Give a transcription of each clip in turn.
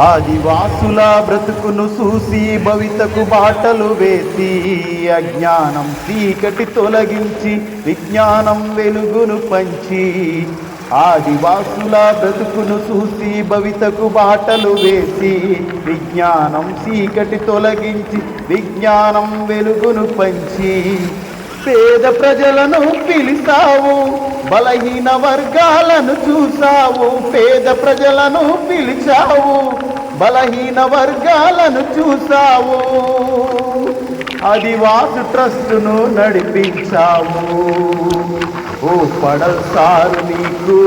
ఆదివాసుల బ్రతుకును చూసి భవితకు బాటలు వేసి అజ్ఞానం చీకటి తొలగించి విజ్ఞానం వెలుగును పంచి ఆదివాసుల బ్రతుకును చూసి భవితకు బాటలు వేసి విజ్ఞానం చీకటి తొలగించి విజ్ఞానం వెలుగును పంచి పేద ప్రజలను పిలిచావు బలహీన వర్గాలను చూసావు పేద ప్రజలను పిలిచావు బలహీన వర్గాలను చూసావు ఆదివాసు ట్రస్టును నడిపించావు. ఓ పడల్ సారు నీకు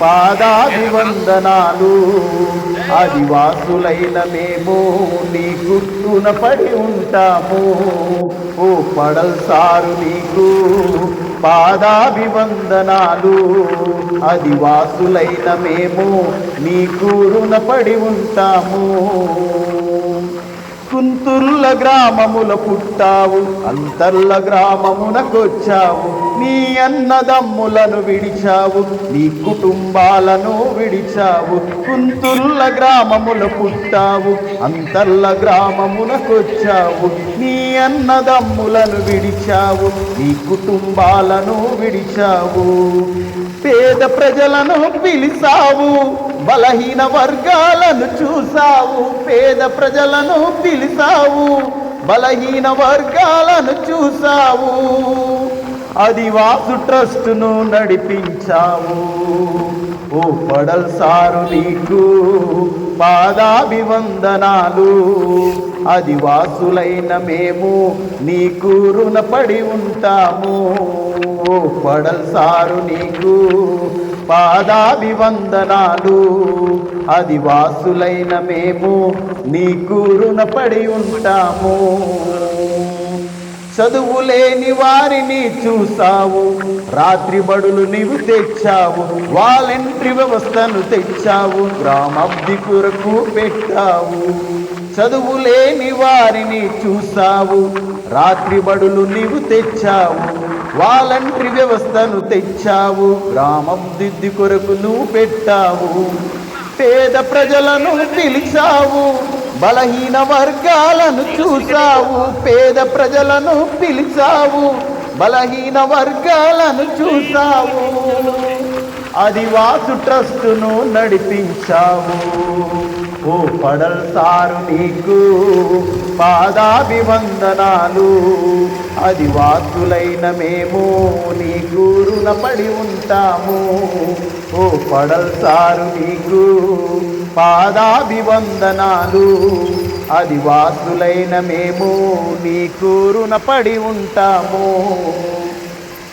పాదాభివందనాలు ఆదివాసులైన మేము నీ గుర్తున పడి ఉంటాము. ఓ పడల్ సారు నీకు పాదాభివందనాలు ఆదివాసులైన మేము నీ కూరున పడి ఉంటాము. కుంతుర్ల గ్రామముల పుట్టావు అంతర్ల గ్రామమునకొచ్చావు నీ అన్నదమ్ములను విడిచావు నీ కుటుంబాలను విడిచావు. కుంతుర్ల గ్రామముల పుట్టావు అంతర్ల గ్రామమునకొచ్చావు నీ అన్నదమ్ములను విడిచావు నీ కుటుంబాలను విడిచావు. పేద ప్రజలను పిలిచావు బలహీన వర్గాలను చూసావు. పేద ప్రజలను పిలిచావు బలహీన వర్గాలను చూసావు. ఆదివాసు ట్రస్టును నడిపించావు. ఓ పడల్ సారు నీకు పాదాభివందనాలు. ఆదివాసులైన మేము నీకు రుణపడి ఉంటాము. ఓ పడల్ సారు నీకు పాదాభివందనాలు. ఆదివాసులైన మేము నీకు రుణపడి ఉంటాము. చదువులేని వారిని చూసావు. రాత్రి బడులు నీవు తెచ్చావు. వాలంటరీ వ్యవస్థను తెచ్చావు. గ్రామాబ్ది కొరకు పెట్టావు. చదువులేని వారిని చూసావు. రాత్రి బడులు నీవు తెచ్చావు. వాలంటరీ వ్యవస్థను తెచ్చావు గ్రామాభివృద్ధి కొరకు నువ్వు పెట్టావు పేద ప్రజలను పిలిచావు బలహీన వర్గాలను చూసావు పేద ప్రజలను పిలిచావు బలహీన వర్గాలను చూసావు ఆదివాసు ట్రస్టును నడిపించావు. ఓ పడల్ సారు నీకు పాదాభివందనాలు. ఆదివాసులైన మేము నీకు రుణపడి ఉంటాము. ఓ పడల్ సారు నీకు పాదాభివందనాలు. ఆదివాసులైన మేము నీకు రుణపడి ఉంటాము.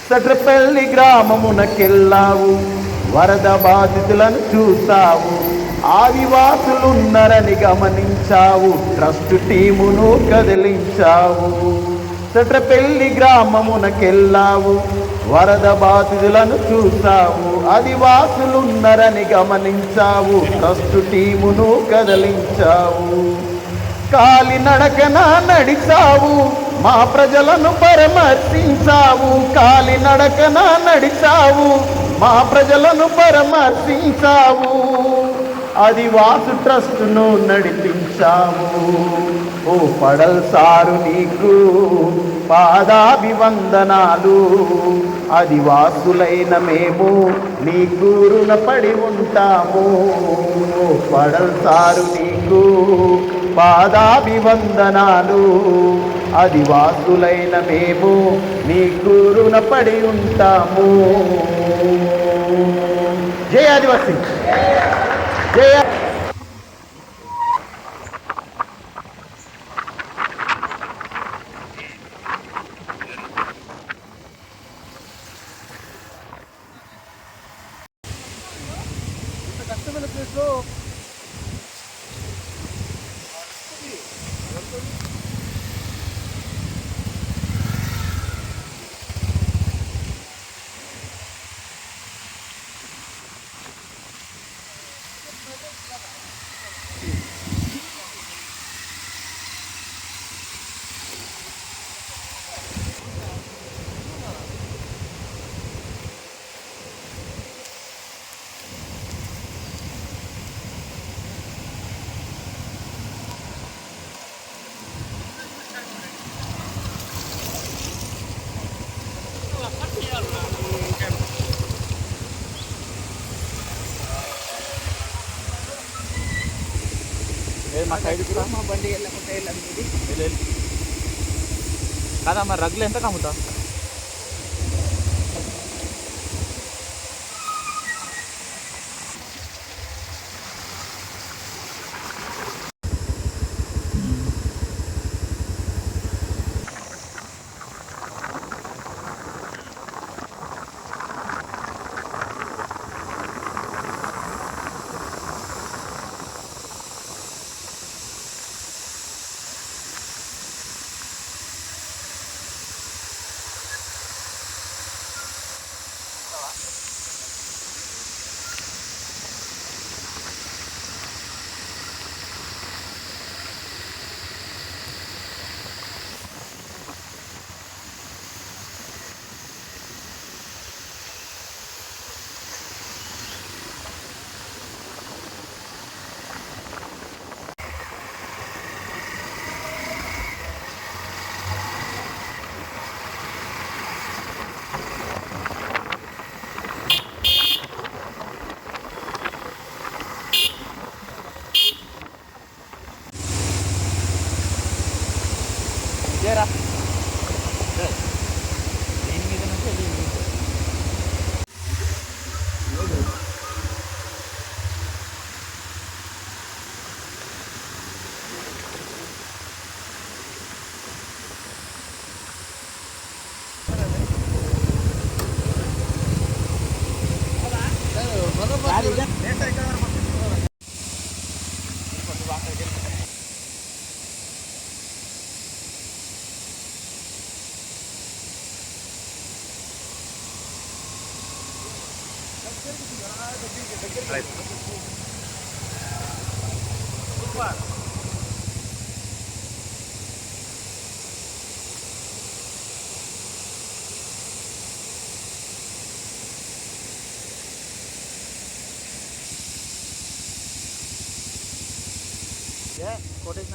సట్రపల్లి గ్రామమునకెళ్ళావు. వరద బాధితులను చూసావు ఆదివాసులున్నరని గమనించావు. ట్రస్ట్ టీమును కదిలించావు. సట్రపల్లి గ్రామమునకెళ్ళావు. వరద బాధితులను చూసావు ఆదివాసులున్నరని గమనించావు. ట్రస్ట్ టీమును కదిలించావు. కాలినడకన నడిచావు. మా ప్రజలను పరామర్శించావు. కాలినడకన నడిచావు. మా ప్రజలను పరమర్శించావు. అది వాసు ట్రస్టును నడిపించావు. ఓ పడల్ సారు నీకు పాదాభివందనాలు. ఆదివాసులైన మేము నీకు రుణపడి ఉంటాము. ఓ పడల్ సారు నీకు పాదాభివందనాలు. ఆదివాసులైన మేము నీకు రుణపడి ఉంటాము. जय आदिवासी जय మా సైడ్ మా బండి వెళ్ళకుండా వెళ్ళదు కదా మరి రగ్గులు ఎంత కమ్ముతా है कोटेश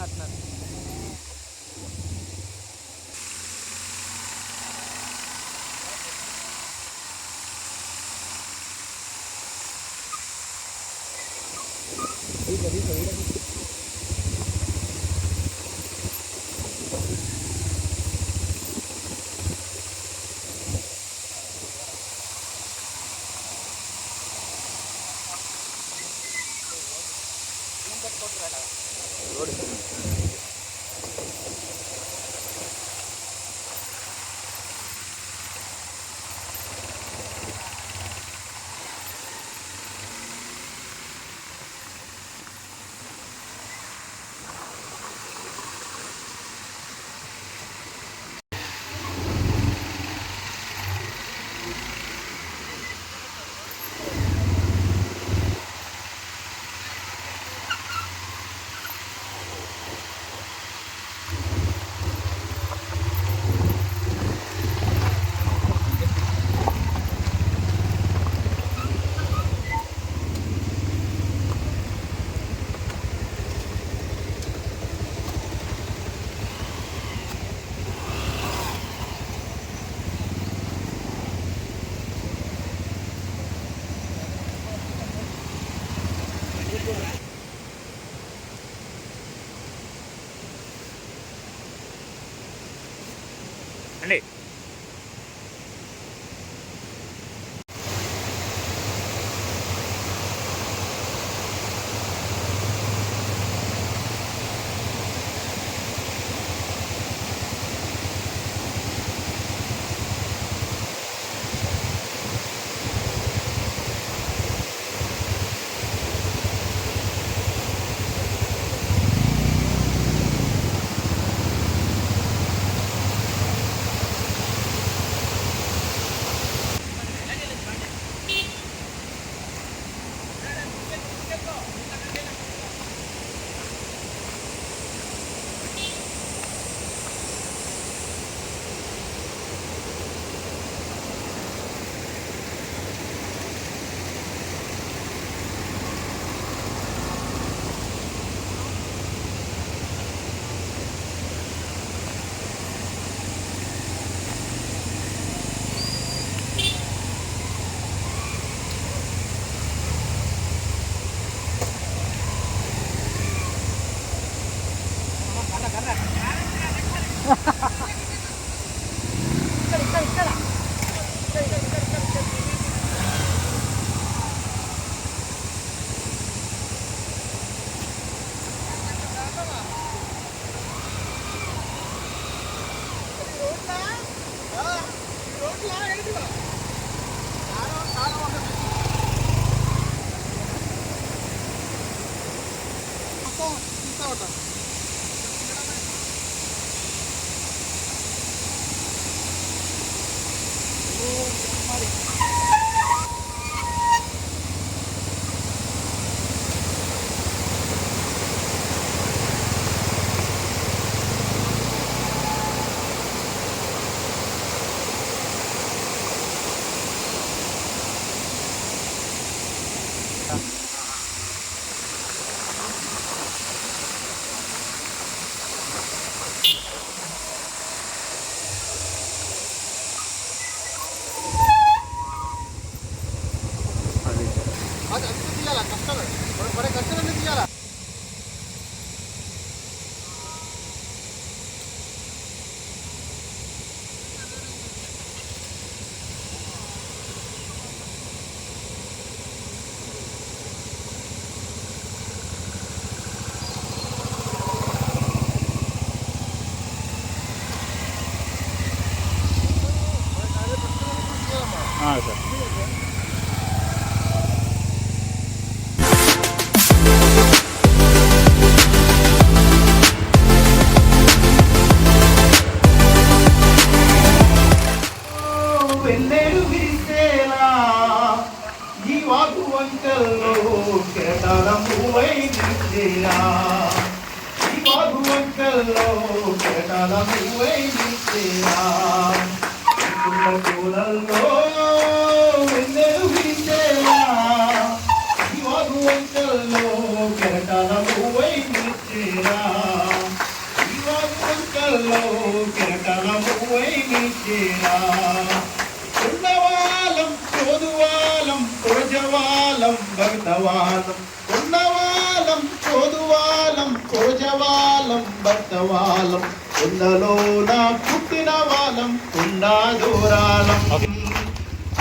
దూరాలం.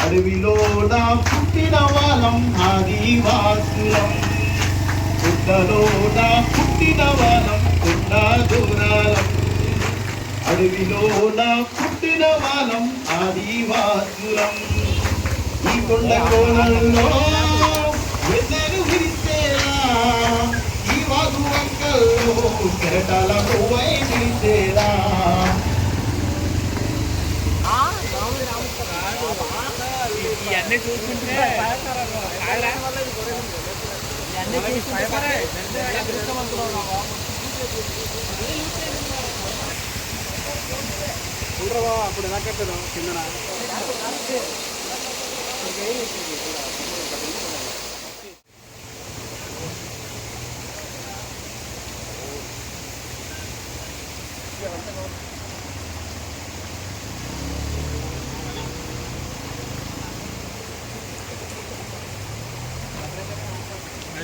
అడవిలోన పుట్టిన వాలం ఆదివాసులం పుట్టలోన పుట్టిన వాలం ఉండా దూరాలం. అడవిలోన పుట్టిన వాలం ఆదివాసులం ఈ కొండ కోణంలో వెన్నెలు విరిసేలా? ఈ వాగు వంకల్లో కెరటాల పువ్వై నిలిచేలా ఇవన్నీ చూసుకుంటే ఇవన్నీ అప్పుడు ఎలా కట్టదు కిందన?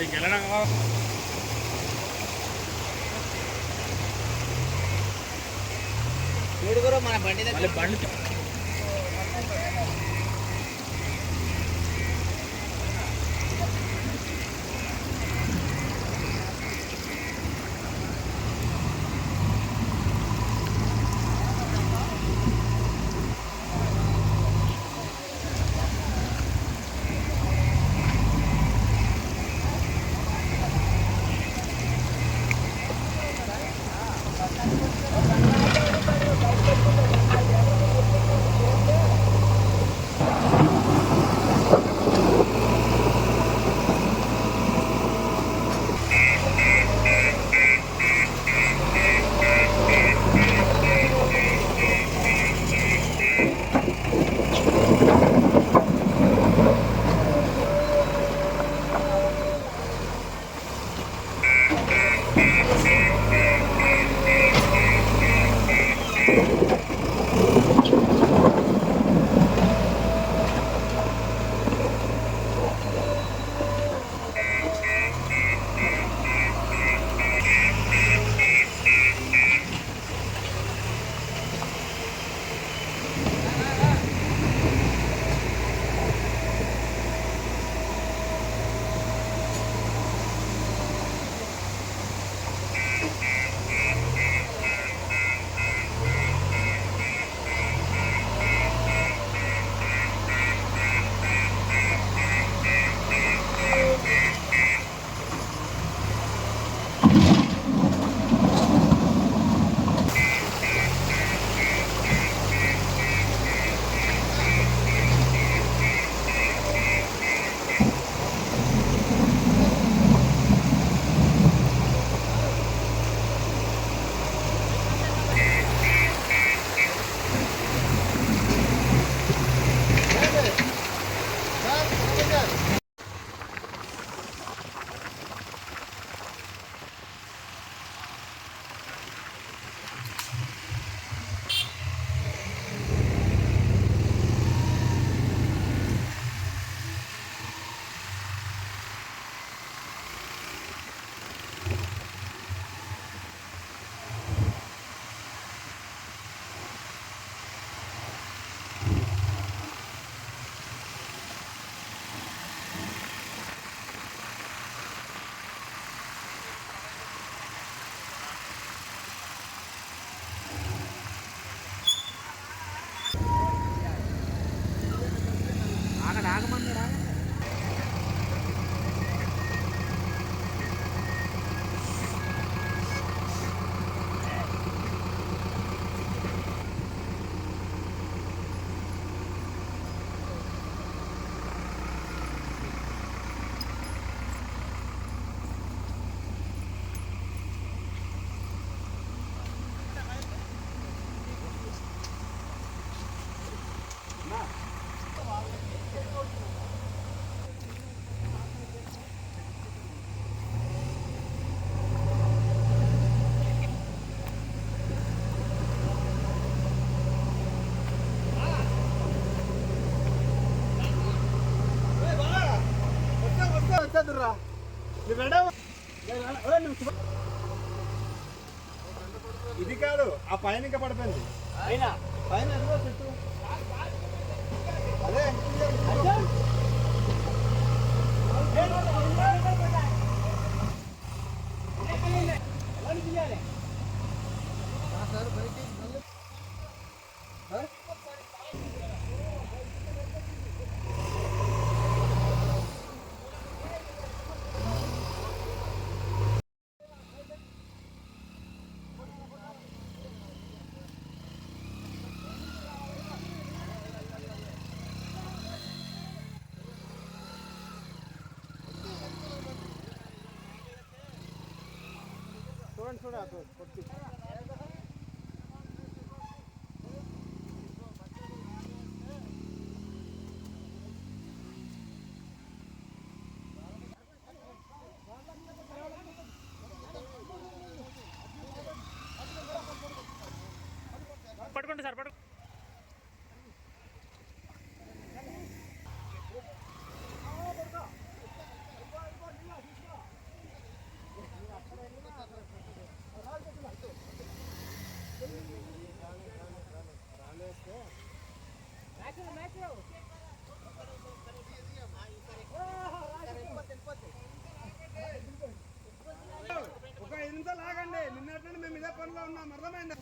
అది గెలడం ఏడుగురు మన బండి దగ్గర బండి పైన ఇంకా పడిపోయింది అయినా పైన ఎదుగో చెట్టు అదే చూడండి చూడండి కొద్ది పట్టుకోండి సార్ పట్టుకో పనిలో ఉన్నాం అర్థమైందా?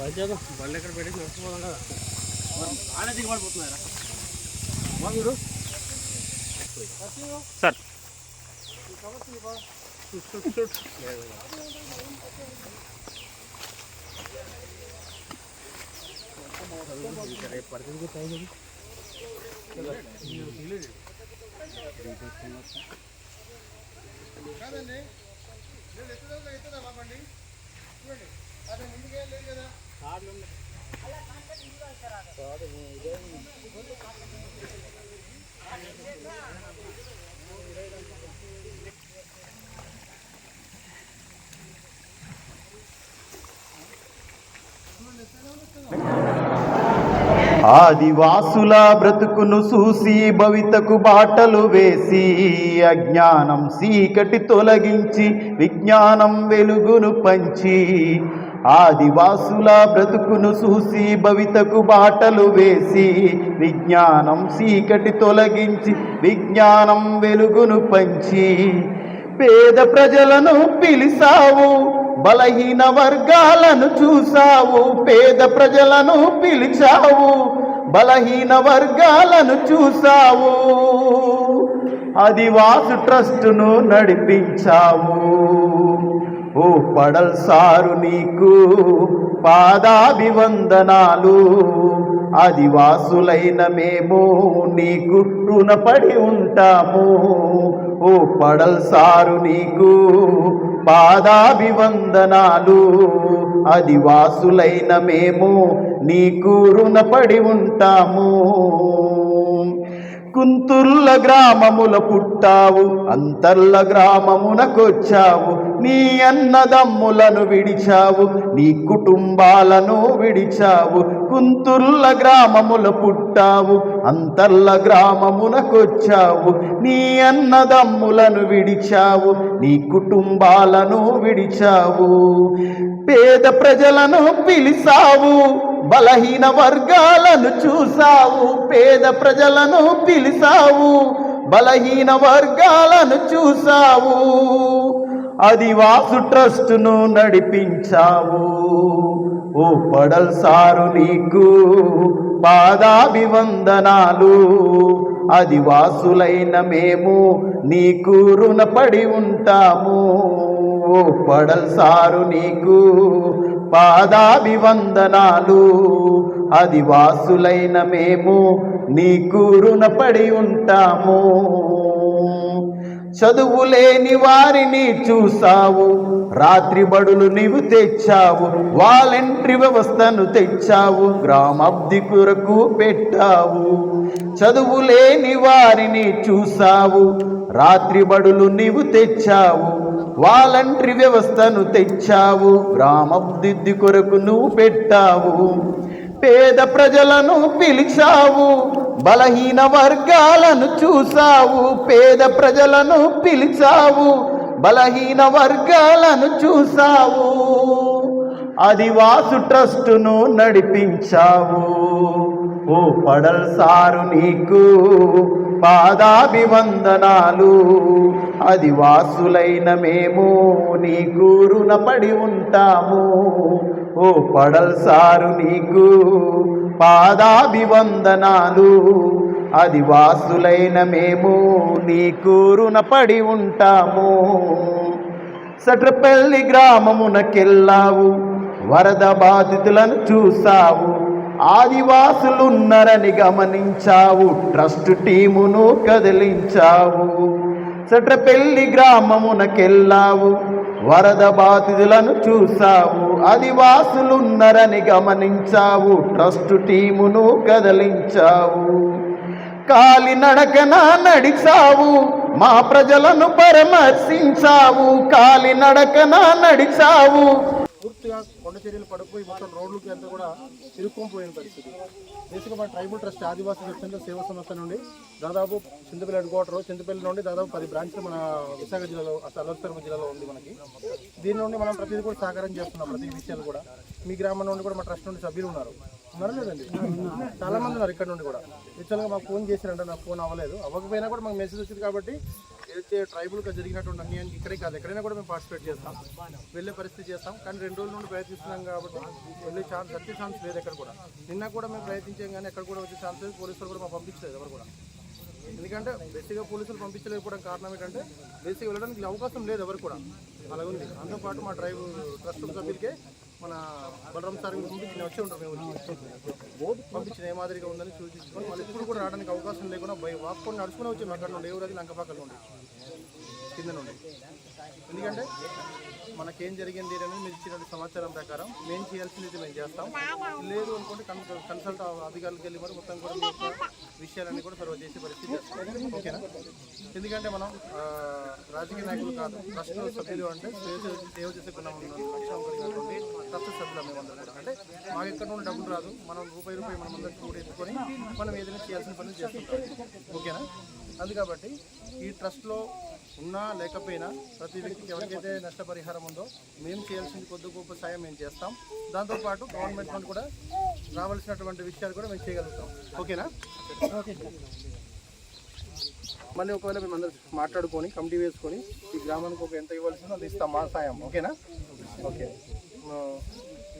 బళ్ళు ఎక్కడ పెట్టి నడుచుకోవాలి కదా. ఆడే దిగబడిపోతున్నారా సార్. కాదండి. నేను ఎత్తుదా ఎత్తుదా బాబండి చూడండి. అది ముందుకే లేదు కదా. ఆదివాసుల బ్రతుకును చూసి భవితకు బాటలు వేసి అజ్ఞానం చీకటి తొలగించి విజ్ఞానం వెలుగును పంచి ఆదివాసుల బ్రతుకును చూసి భవితకు బాటలు వేసి విజ్ఞానం చీకటి తొలగించి విజ్ఞానం వెలుగును పంచి పేద ప్రజలను పిలిసావు బలహీన వర్గాలను చూసావు పేద ప్రజలను పిలిచావు బలహీన వర్గాలను చూసావు. ఆదివాసు ట్రస్టును నడిపించావు. ఓ పడల్ సారు నీకు పాదాభివందనాలు. ఆదివాసులైన మేము నీకు రుణపడి ఉంటాము. ఓ పడల్ సారు నీకు పాదాభివందనాలు. ఆదివాసులైన మేము నీకు రుణపడి ఉంటాము. కుంతుర్ల గ్రామముల పుట్టావు అంతర్ల గ్రామమునకొచ్చావు. నీ అన్నదమ్ములను విడిచావు నీ కుటుంబాలను విడిచావు కుంతుర్ల గ్రామముల పుట్టావు అంతర్ల గ్రామమునకొచ్చావు. నీ అన్నదమ్ములను విడిచావు నీ కుటుంబాలను విడిచావు. పేద ప్రజలను పిలిసావు బలహీన వర్గాలను చూసావు. పేద ప్రజలను పిలిచావు బలహీన వర్గాలను చూసావు. ఆదివాసు ట్రస్టును నడిపించావు. ఓ పడల్ సారు నీకు పాదాభివందనాలు. ఆదివాసులైన మేము నీకు రుణపడి ఉంటాము. ఓ పడల్ సారు నీకు పాదాభివందనాలు. ఆదివాసులైన మేము నీకు రుణపడి ఉంటాము. చదువులేని వారిని చూసావు. రాత్రి బడులు నీవు తెచ్చావు. వాలంటరీ వ్యవస్థను తెచ్చావు. గ్రామాబ్ది కొరకు పెట్టావు. చదువులేని వారిని చూసావు. రాత్రి బడులు నీవు తెచ్చావు. వాలంటరీ వ్యవస్థను తెచ్చావు. గ్రామాభివృద్ధి కొరకు నువ్వు పెట్టావు. పేద ప్రజలను పిలిచావు బలహీన వర్గాలను చూసావు పేద ప్రజలను పిలిచావు బలహీన వర్గాలను చూసావు ఆదివాసు ట్రస్టును నడిపించావు. ఓ పడల్ సారు నీకు పాదాభివందనాలు ఆదివాసులైన మేము నీకు రుణపడి ఉంటాము. ఓ పడల్ సారు నీకు పాదాభివందనాలు. ఆదివాసులైన మేము నీకు రుణపడి ఉంటాము. సట్రపల్లి గ్రామమునకెళ్ళావు వరద బాధితులను చూసావు ఆదివాసులున్నరని గమనించావు ట్రస్ట్ టీమును కదిలించావు. సట్రపల్లి గ్రామమునకెళ్ళావు వరద బాధితులను చూసావు ఆదివాసులున్నరని గమనించావు. ట్రస్ట్ టీమును కదలించావు. కాలినడకన నడిచావు. మా ప్రజలను పరామర్శించావు. కాలినడకన నడిచావు. పూర్తిగా కొండ చర్యలు పడిపోయి మొత్తం రోడ్లకి అంతా కూడా ఇరుక్కొని పరిస్థితి. బేసిక్గా మన ట్రైబల్ ట్రస్ట్ ఆదివాసీ స్వచ్ఛంద సేవా సంస్థ నుండి దాదాపు చింతపల్లి హెడ్ క్వార్టర్ చింతపల్లి నుండి దాదాపు పది బ్రాంచ్లు మన విశాఖ జిల్లాలో అనంతపురం జిల్లాలో ఉంది మనకి. దీని నుండి మనం ప్రతిదీ కూడా సహకారం చేస్తున్నాం ప్రతి విషయాలు కూడా. మీ గ్రామం నుండి కూడా మా ట్రస్ట్ నుండి సభ్యులు ఉన్నారు. ఉన్నారు లేదండి చాలా మంది ఉన్నారు ఇక్కడ నుండి కూడా. యాక్చువల్గా మాకు ఫోన్ చేసిరంటే నాకు ఫోన్ అవ్వలేదు. అవ్వకపోయినా కూడా మాకు మెసేజ్ వచ్చింది కాబట్టి ఏదైతే ట్రైబుల్గా జరిగినటువంటి అన్యాయానికి ఇక్కడే కాదు ఎక్కడైనా కూడా మేము పార్టిసిపేట్ చేస్తాం. వెళ్ళే పరిస్థితి చేస్తాం. కానీ రెండు రోజుల నుండి ప్రయత్నిస్తున్నాం కాబట్టి వెళ్ళే ఛాన్స్ వచ్చే ఛాన్స్ లేదు ఎక్కడ కూడా. నిన్న కూడా మేము ప్రయత్నించాం కానీ ఎక్కడ కూడా వచ్చే ఛాన్స్ లేదు. పోలీసులు కూడా మాకు పంపించలేదు ఎవరు కూడా. ఎందుకంటే బేసిక్గా పోలీసులు పంపించలేకపోవడం కారణం ఏంటంటే బేసిక్గా వెళ్ళడానికి అవకాశం లేదు ఎవరు కూడా. అలాగే ఉంది దాంతోపాటు మా డ్రైవ్ ట్రస్ట్ సభ్యులకే మన బలరాం సార్ పంపించిన వచ్చి ఉంటారు మేము. వచ్చి పంపించిన ఏ మాదిరిగా ఉందని సూచించుకొని వాళ్ళు ఇప్పుడు కూడా రావడానికి అవకాశం లేకుండా బై వాక్కొని నడుచుకుని వచ్చి అక్కడ నుండి ఎవరది లంకపాకలు నుండి కింద నుండి. ఎందుకంటే మనకేం జరిగింది అని మీరు ఇచ్చిన సమాచారం ప్రకారం మేము చేయాల్సింది మేము చేస్తాం. లేదు అనుకుంటే కన్ కన్సల్ట్ అధికారులకు వెళ్ళి మరి మొత్తం కూడా విషయాలన్నీ కూడా సర్వ చేసే పరిస్థితి ఓకేనా? ఎందుకంటే మనం రాజకీయ నాయకులు కాదు ట్రస్ట్ సభ్యులు అంటే సేవ సేవ చేసే గుణం లక్ష్యం కలిగినటువంటి ట్రస్ట్ సభ్యులు మేమందరం కూడా అంటే మాకు ఎక్కడ నుండి డబ్బులు రాదు. మనం రూపాయి రూపాయి మనం అందరం కూడా మనం ఏదైనా చేయాల్సిన పనులు చేస్తుంటాం. ఓకేనా? అది కాబట్టి ఈ ట్రస్ట్లో ఉన్నా లేకపోయినా ప్రతి వ్యక్తికి ఎవరికైతే నష్టపరిహారం ఉందో మేము చేయాల్సింది కొద్ది గొప్ప సాయం మేము చేస్తాం. దాంతోపాటు గవర్నమెంట్ నుండి కూడా రావాల్సినటువంటి విషయాలు కూడా మేము చేయగలుగుతాం. ఓకేనా? మళ్ళీ ఒకవేళ మేము అందరూ మాట్లాడుకొని కమిటీ వేసుకొని ఈ గ్రామానికి ఒక ఎంత ఇవ్వాల్సిందో అది ఇస్తాం మా సాయం. ఓకేనా? ఓకే.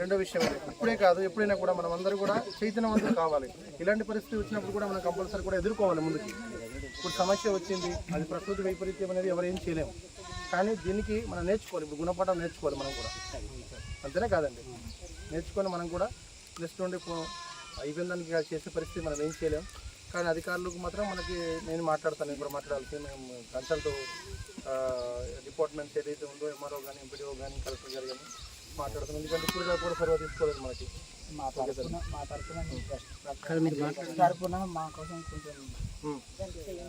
రెండో విషయం ఇప్పుడే కాదు ఎప్పుడైనా కూడా మనం అందరూ కూడా చైతన్యవంతులు కావాలి. ఇలాంటి పరిస్థితి వచ్చినప్పుడు కూడా మనం కంపల్సరీ కూడా ఎదుర్కోవాలి ముందుకి. ఇప్పుడు సమస్య వచ్చింది అది ప్రకృతి వైపరీత్యం అనేది ఎవరేం చేయలేము. కానీ దీనికి మనం నేర్చుకోవాలి ఇప్పుడు గుణపాఠం నేర్చుకోవాలి మనం కూడా. అంతేనే కాదండి? నేర్చుకొని మనం కూడా నెక్స్ట్ నుండి ఇప్పుడు అయిపోయిన దానికి చేసే పరిస్థితి మనం ఏం చేయలేం. కానీ అధికారులకు మాత్రం మనకి నేను మాట్లాడతాను ఇప్పుడు మాట్లాడాల్సి మేము కన్సల్ట్ డిపార్ట్మెంట్స్ ఏదైతే ఉందో ఎంఆర్ఓ కానీ ఎంపీడీఓ కానీ కలెక్టర్ గారు కానీ మాట్లాడుతాను ఎందుకంటే ఇప్పుడు కూడా సర్వ తీసుకోలేదు మనకి. మా తరఫున మా తరఫున మీ ట్రస్ట్ కానీ మీరు మాట్లాడండి. తరఫున మా కోసం కొంచెం.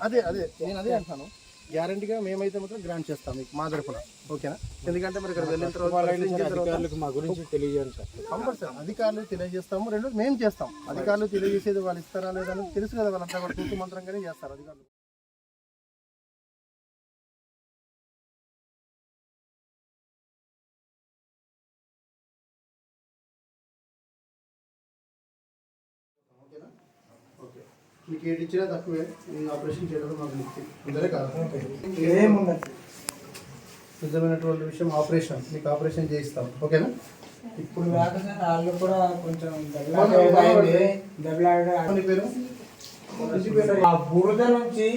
అదే అదే. నేను అదే అంటాను. గ్యారంటీగా మేమైతే మాత్రం గ్రాంట్ చేస్తాం మీకు మా తరఫున ఓకేనా? ఎందుకంటే మరి ఇక్కడ వెళ్ళిన తర్వాత మా గురించి తెలియజేయండి సార్. కంపల్సరీ అధికారులు తెలియజేస్తాము. రెండు మేము చేస్తాం. అధికారులు తెలియజేసేది వాళ్ళు ఇస్తారా లేదా తెలుసు కదా వాళ్ళంతా కూడా. మంత్రంగానే చేస్తారు అధికారులు. మీకు ఏది ఇచ్చినా తక్కువే మీ ఆపరేషన్ చేయడం మాకు ముక్తి అందరే కాదు ఏముండదు నిజమైనటువంటి విషయం ఆపరేషన్ మీకు ఆపరేషన్ చేయిస్తాం. ఓకేనా? ఇప్పుడు కాక సార్ వాళ్ళు కూడా కొంచెం నీ పేరు? ఆ బురద నుంచి